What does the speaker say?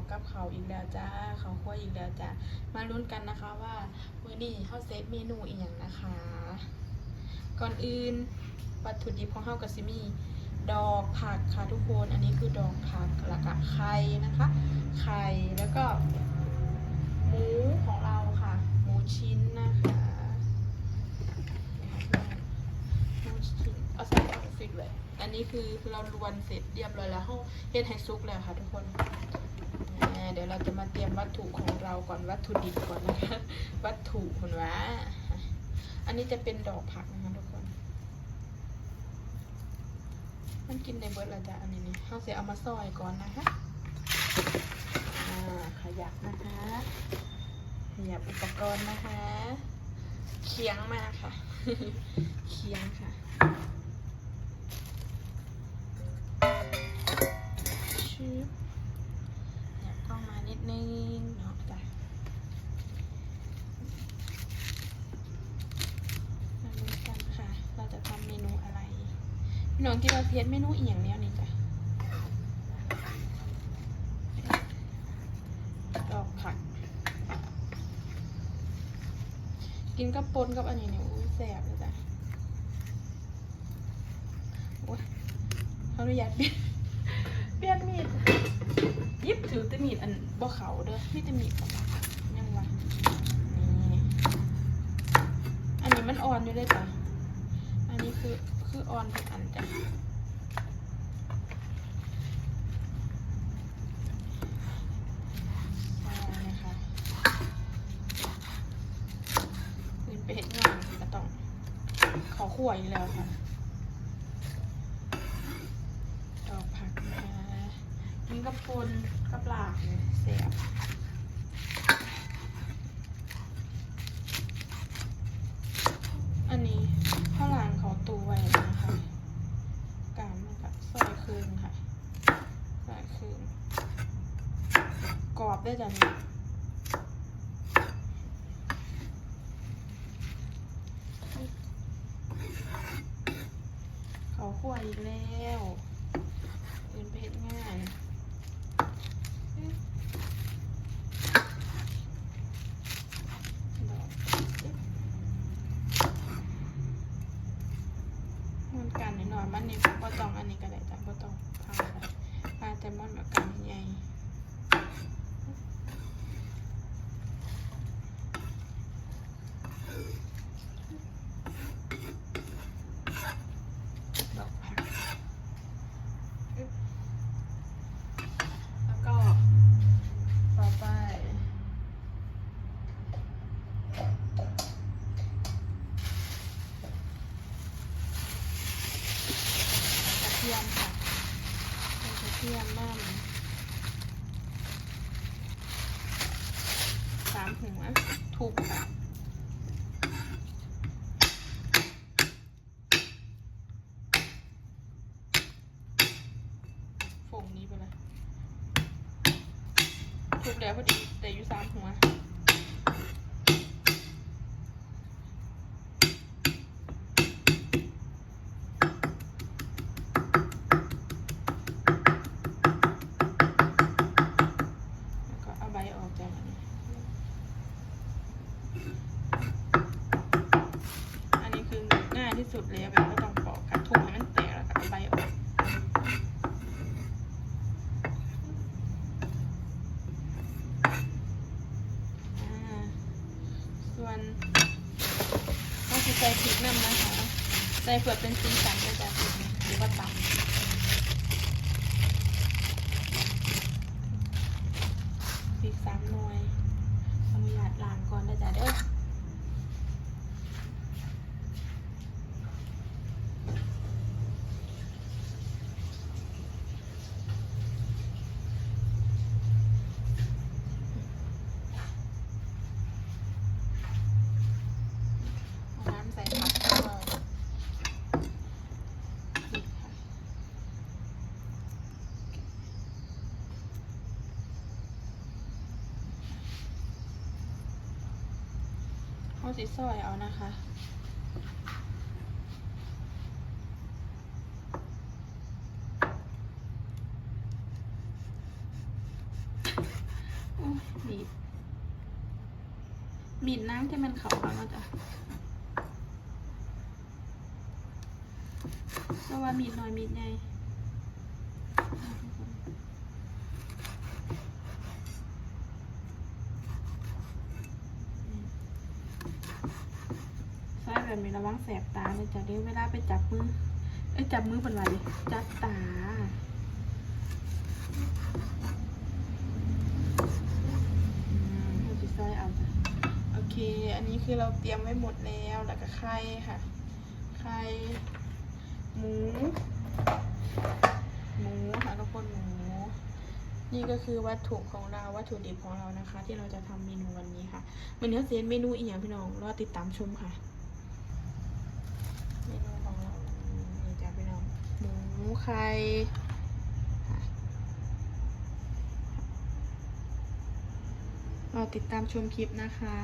อกกับเขาอีกแล้วจ้าเขาคั่วอีกแล้วจ้ามาลุ้นกันนะคะว่ามื้อนี้เฮาเซฟเมนูอีหยังนะคะ ก่อนอื่นวัตถุดิบของเฮาก็สิมี ดอกผักค่ะทุกคน อันนี้คือดอกผักแล้วก็ไข่นะคะ ไข่แล้วก็หมูของเราค่ะ หมูชิ้นนะคะหมูชิ้นเอาใส่ถังฟิกเลยอันนี้คือเราลวนเสร็จเรียบร้อยแล้วเฮ็ดให้ซุกแล้วค่ะทุกคน เดี๋ยวเราจะมาเตรียมวัตถุของเราก่อนวัตถุดิบก่อนนะคะ วัตถุคุณวะอันนี้จะเป็นดอกผักนะคะทุกคน มันกินในเบิร์ดละจ้ะอันนี้นี่เราเสียเอามาซอยก่อนนะคะขยับนะคะขยับอุปกรณ์นะคะ เคียงมาค่ะ เคียงค่ะชืบ นิดนึงเนาะจ้ะมาดูกันค่ะ เราจะทำเมนูอะไรพี่น้องที่เราเพียเมนูอีกอย่างเนี้ยนี่จ้ะดอกผักกินกับปนกับอันนี้เนี่ยอุ้ยแสบเลยจ้ะโอ้ยเขาอนุญาตเปลี่ยนเปลี่ยนมีด ยิบถือแต่มีดอันบ่เขาเด้อมีแต่มีดยังวะนี่อันนี้มันอ่อนอยู่เลยจ้ะอันนี้คือคืออ่อนทุกอันจ้ะขอขั้วอีกแล้วค่ะ ดอกผักนะคะ นี่ก็ปนกับลากเลยเสียบอันนี้ข้าวหลามเขาตูไว้นะคะกามมันกับซอยคืนค่ะซอยคืนกรอบได้จ้ะเนี่ยเขาคั่วอีกแล้วอื่นไปเห็นง่ายดอกจิ๊บ มันกันนิดหน่อย มันนี่ก็ต้องอันนี้ก็ได้จ้ะก็ต้องพาไปพาแต่มันแบบกันใหญ่ดอกผักอึ๊บแล้วก็ต่อไป กระเทียมค่ะใส่กระ เทียมมากสามหัวทุบค่ะฝงนี้ไปเลยถูกแล้วพอดีแต่อยู่สามหัว วก็เออกจากอันนี้ อันนี้คือง่ายที่สุดเลยแบบไม่ต้องปอกกัดทุกให้มันแตกแล้วก็เอาใบออก ส่วนก็คือใส่พริกน้ำนะคะ ใส่เผื่อเป็นสีสันก็จะพริกนะหรือว่าตำพริก สามหน่วยเอามีหยาดล้างก่อนนะจ๊ะเด้อ เอาน้ำใส่ผักด้วยพริกค่ะ เอาสีซอยเอานะคะเบีบบีบน้ำที่มันขาแล้วนะจ้ะเพราะว่ามีดน้อยมีดใหญ่ใช้ แบบนี้ระวังแสบตาเลยจ้ะเดี๋ยวเวลาไปจับมือเอ้จับมือเป็นไรจับตาอืมเราจะซอยเอาจ้ะโอเค อันนี้คือเราเตรียมไว้หมดแล้วแล้วก็ไข่ค่ะไข่หมู หมูค่ะทุกคนหมูนี่ก็คือวัตถุของเราวัตถุดิบของเรานะคะ ที่เราจะทำเมนูวันนี้ค่ะวันนี้เขาเซนเมนูอีกอย่างพี่น้องรอติดตามชมค่ะ เมนูของเรานี่จ้ะพี่น้อง หมู ไข่ค่ะรอติดตามชมคลิปนะคะ